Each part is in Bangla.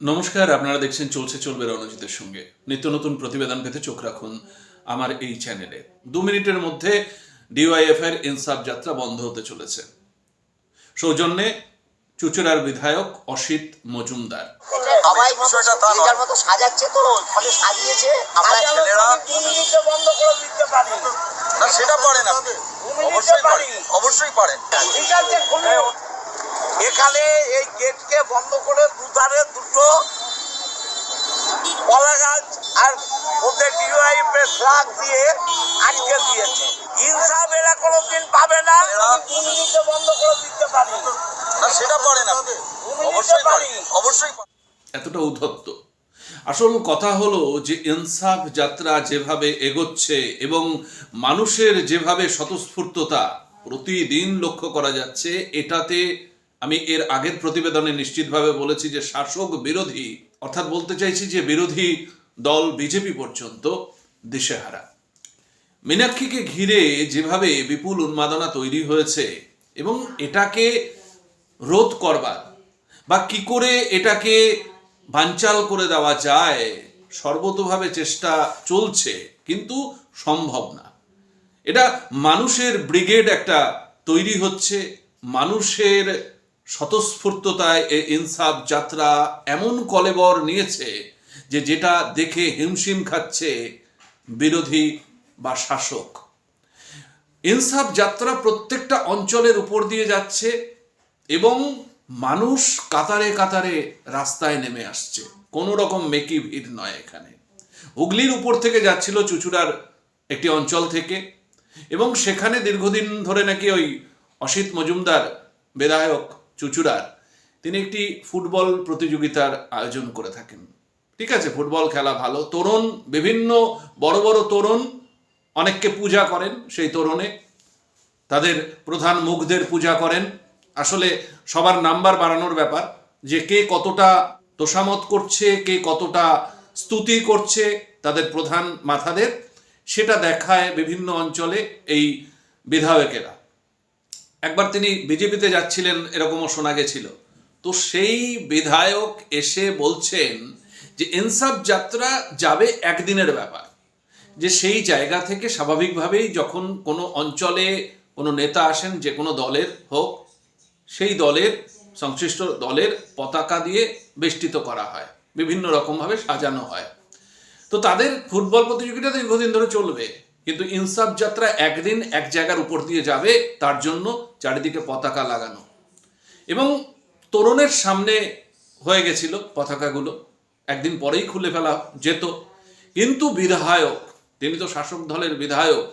নমস্কার আপনারা দেখছেন চলছে চলবে রণজিতের সঙ্গে। নিত্য নতুন প্রতিবেদন পেতে চোখ রাখুন আমার এই চ্যানেলে। দু মিনিটের মধ্যে ডিওয়াইএফ এর ইনসাফ যাত্রা বন্ধ হতে চলেছে। সৌজন্যে চুচুড়ার বিধায়ক অসিত মজুমদার। সবাই বিষয়টা তা নয়। যার মতো সাজাচ্ছে তো ফলে সাজিয়েছে। আমরা আমরা ছেলেরা বন্ধ করে দিতে পারি। না সেটা পারেন আপনি। অবশ্যই পারেন। অবশ্যই পারেন। ঠিক আছে খুলুন। এখানে এই গেটকে বন্ধ করে দুধারে দুটো কলা গাছ আর ওদের ডিওয়াইফ এর দিয়ে আটকে দিয়েছে। ইনসাফ এরা কোনোদিন পাবে না। বন্ধ করে দিতে পারি। না সেটা পারেন আপনি অবশ্যই পারেন অবশ্যই এতটা উদ্ধত্ত। আসল কথা হলো যে ইনসাফ যাত্রা যেভাবে এগোচ্ছে এবং মানুষের যেভাবে স্বতঃস্ফূর্ততা প্রতিদিন লক্ষ্য করা যাচ্ছে এটাতে আমি এর আগের প্রতিবেদনে নিশ্চিতভাবে বলেছি যে শাসক বিরোধী, অর্থাৎ বলতে চাইছি যে বিরোধী দল বিজেপি পর্যন্ত দিশেহারা। মীনাক্ষীকে ঘিরে যেভাবে বিপুল উন্মাদনা তৈরি হয়েছে এবং এটাকে রোধ করবার বা কি করে এটাকে বানচাল করে দেওয়া যায়, সর্বতোভাবে চেষ্টা চলছে, কিন্তু সম্ভব না। এটা মানুষের ব্রিগেড একটা তৈরি হচ্ছে, মানুষের স্বতঃস্ফূর্ততায় এ ইনসাফ যাত্রা এমন কলেবর নিয়েছে যে যেটা দেখে হিমশিম খাচ্ছে বিরোধী বা শাসক। ইনসাফ যাত্রা প্রত্যেকটা অঞ্চলের উপর দিয়ে যাচ্ছে এবং মানুষ কাতারে কাতারে রাস্তায় নেমে আসছে। কোনো রকম মেকি ভিড় নয় এখানে। হুগলির উপর থেকে যাচ্ছিল চুচুড়ার একটি অঞ্চল থেকে এবং সেখানে দীর্ঘদিন ধরে নাকি ওই অসিত মজুমদার বিধায়ক চুচুড়ার। তিনি একটি ফুটবল প্রতিযোগিতার আয়োজন করে থাকেন। ঠিক আছে, ফুটবল খেলা ভালো। তরুণ, বিভিন্ন বড় বড় তরুণ অনেককে পূজা করেন সেই তরুণে। তাদের প্রধান মুখদের পূজা করেন। আসলে সবার নাম্বার বাড়ানোর ব্যাপার যে কে কতটা তোষামত করছে, কে কতটা স্তুতি করছে তাদের প্রধান মাথাদের, সেটা দেখায় বিভিন্ন অঞ্চলে এই বিধায়কেরা। একবার তিনি বিজেপিতে যাচ্ছিলেন, এরকমও শোনা গেছিল। তো সেই বিধায়ক এসে বলছেন যে, ইনসাফ যাত্রা যাবে একদিনের ব্যাপার। যে সেই জায়গা থেকে স্বাভাবিকভাবেই যখন কোনো অঞ্চলে কোনো নেতা আসেন, যে কোনো দলের হোক, সেই দলের, সংশ্লিষ্ট দলের পতাকা দিয়ে বেষ্টিত করা হয়। বিভিন্ন রকমভাবে সাজানো হয়। তো তাদের ফুটবল প্রতিযোগিতা দীর্ঘদিন ধরে চলবে। কিন্তু ইনসাফ যাত্রা একদিন এক জায়গার উপর দিয়ে যাবে, তার জন্য চারিদিকে পতাকা লাগানো। এবং তরুণের সামনে হয়ে গেছিল পতাকাগুলো, একদিন পরেই খুলে ফেলা যেত। কিন্তু বিধায়ক, তিনি তো শাসক দলের বিধায়ক,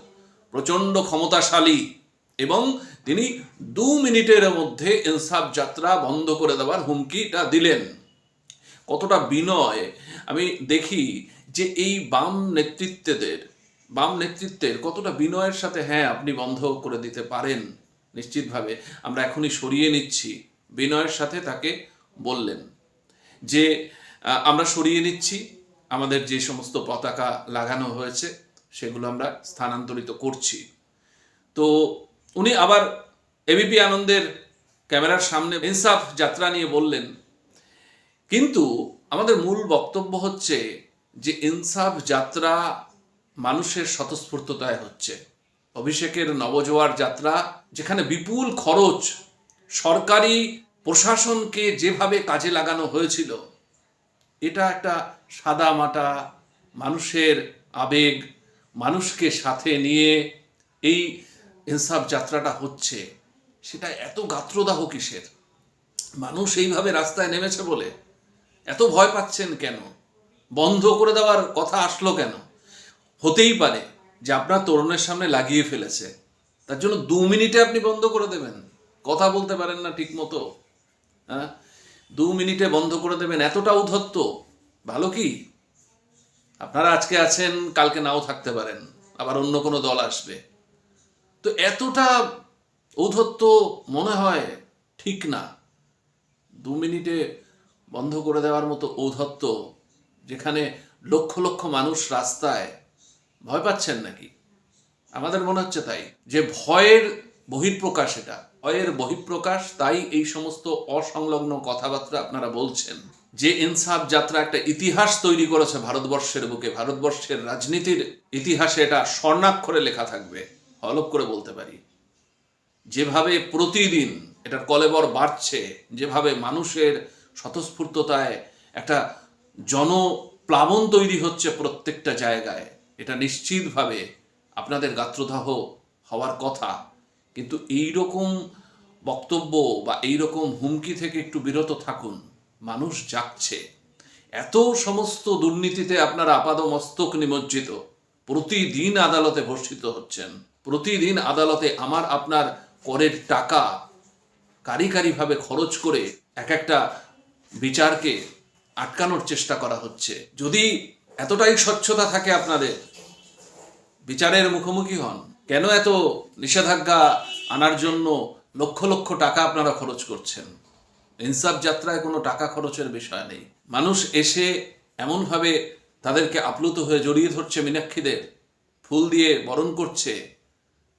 প্রচণ্ড ক্ষমতাশালী এবং তিনি দু মিনিটের মধ্যে ইনসাফ যাত্রা বন্ধ করে দেওয়ার হুমকিটা দিলেন। কতটা বিনয়। আমি দেখি যে এই বাম নেতৃত্বদের বাম নেতৃত্বের কতটা বিনয়ের সাথে হ্যাঁ আপনি বন্ধ করে দিতে পারেন? নিশ্চিতভাবে আমরা এখনই সরিয়ে নিচ্ছি। বিনয়ের সাথে তাকে বললেন যে আমরা সরিয়ে নিচ্ছি। আমাদের যে সমস্ত পতাকা লাগানো হয়েছে, সেগুলো আমরা স্থানান্তরিত করছি। তো উনি আবার এবিপি আনন্দের ক্যামেরার সামনে ইনসাফ যাত্রা নিয়ে বললেন, কিন্তু আমাদের মূল বক্তব্য হচ্ছে যে, ইনসাফ যাত্রা মানুষের স্বতঃস্ফূর্ততায় হচ্ছে। অভিষেকের নবজোয়ার যাত্রা, যেখানে বিপুল খরচ সরকারি প্রশাসনকে যেভাবে কাজে লাগানো হয়েছিল, এটা একটা সাদা মাটা মানুষের আবেগ, মানুষকে সাথে নিয়ে এই ইনসাফ যাত্রাটা হচ্ছে। সেটা এত গাত্রদাহ কিসের? মানুষ এইভাবে রাস্তায় নেমেছে বলে এত ভয় পাচ্ছেন কেন? বন্ধ করে দেওয়ার কথা আসলো কেন? হতেই পারে যে আপনার তরুণের সামনে লাগিয়ে ফেলেছে। তার জন্য দু মিনিটে আপনি বন্ধ করে দেবেন। কথা বলতে পারেন না ঠিক মতো হ্যাঁ? দু মিনিটে বন্ধ করে দেবেন। এতটা উদ্ধত্ত। ভালো কি? আপনারা আজকে আছেন, কালকে নাও থাকতে পারেন। আবার অন্য কোনো দল আসবে। তো এতটা ঔদ্ধত্য মনে হয় ঠিক না। দু মিনিটে বন্ধ করে দেওয়ার মতো ঔদ্ধত্য যেখানে লক্ষ লক্ষ মানুষ রাস্তায় ভয় পাচ্ছেন নাকি? আমাদের মনে হচ্ছে তাই। যে ভয়ের বহিঃপ্রকাশ এটা, ভয়ের বহিঃপ্রকাশ, তাই এই সমস্ত অসংলগ্ন কথাবার্তা আপনারা বলছেন। যে ইনসাফ যাত্রা একটা ইতিহাস তৈরি করেছে ভারতবর্ষের বুকে, ভারতবর্ষের রাজনীতির ইতিহাসে এটা স্বর্ণাক্ষরে লেখা থাকবে হলপ করে বলতে পারি। যেভাবে প্রতিদিন এটার কলেবর বাড়ছে, যেভাবে মানুষের স্বতঃস্ফূর্ততায় একটা জনপ্লাবন তৈরি হচ্ছে প্রত্যেকটা জায়গায় এটা নিশ্চিতভাবে আপনাদের গাত্রদাহ হওয়ার কথা। কিন্তু এই রকম বক্তব্য বা এই রকম হুমকি থেকে একটু বিরত থাকুন। মানুষ যাচ্ছে এত সমস্ত দুর্নীতিতে আপনারা আপাদ মস্তক নিমজ্জিত। প্রতিদিন আদালতে ভর্ষিত হচ্ছেন। প্রতিদিন আদালতে আমার, আপনার করের টাকা কারি কারিভাবে খরচ করে এক একটা বিচারকে আটকানোর চেষ্টা করা হচ্ছে। যদি এতটাই স্বচ্ছতা থাকে আপনাদের? বিচারের মুখোমুখি হন। কেন এত নিষেধাজ্ঞা আনার জন্য লক্ষ লক্ষ টাকা আপনারা খরচ করছেন? ইনসাফ যাত্রায় কোনো টাকা খরচের বিষয় নেই। মানুষ এসে এমনভাবে তাদেরকে আপ্লুত হয়ে জড়িয়ে ধরছে মীনাক্ষীদের, ফুল দিয়ে বরণ করছে,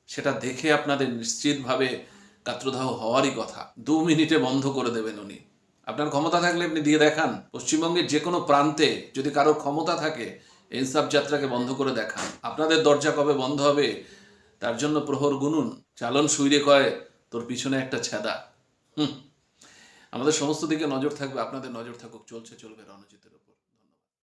সেটা দেখে আপনাদের নিশ্চিতভাবে গাত্রদাহ হওয়ারই কথা। দু মিনিটে বন্ধ করে দেবেন উনি। আপনার ক্ষমতা থাকলে আপনি দিয়ে দেখান। পশ্চিমবঙ্গের যে কোনো প্রান্তে যদি কারোর ক্ষমতা থাকে ইনসাফ যাত্রাকে বন্ধ করে দেখান। আপনাদের দরজা কবে বন্ধ হবে? তার জন্য প্রহর গুনুন। চালন সুইরে কয়, তোর পিছনে একটা ছেদা। হুম। আমাদের সমস্ত দিকে নজর থাকবে, আপনাদের নজর থাকুক, চলছে, চলবে রণজিতের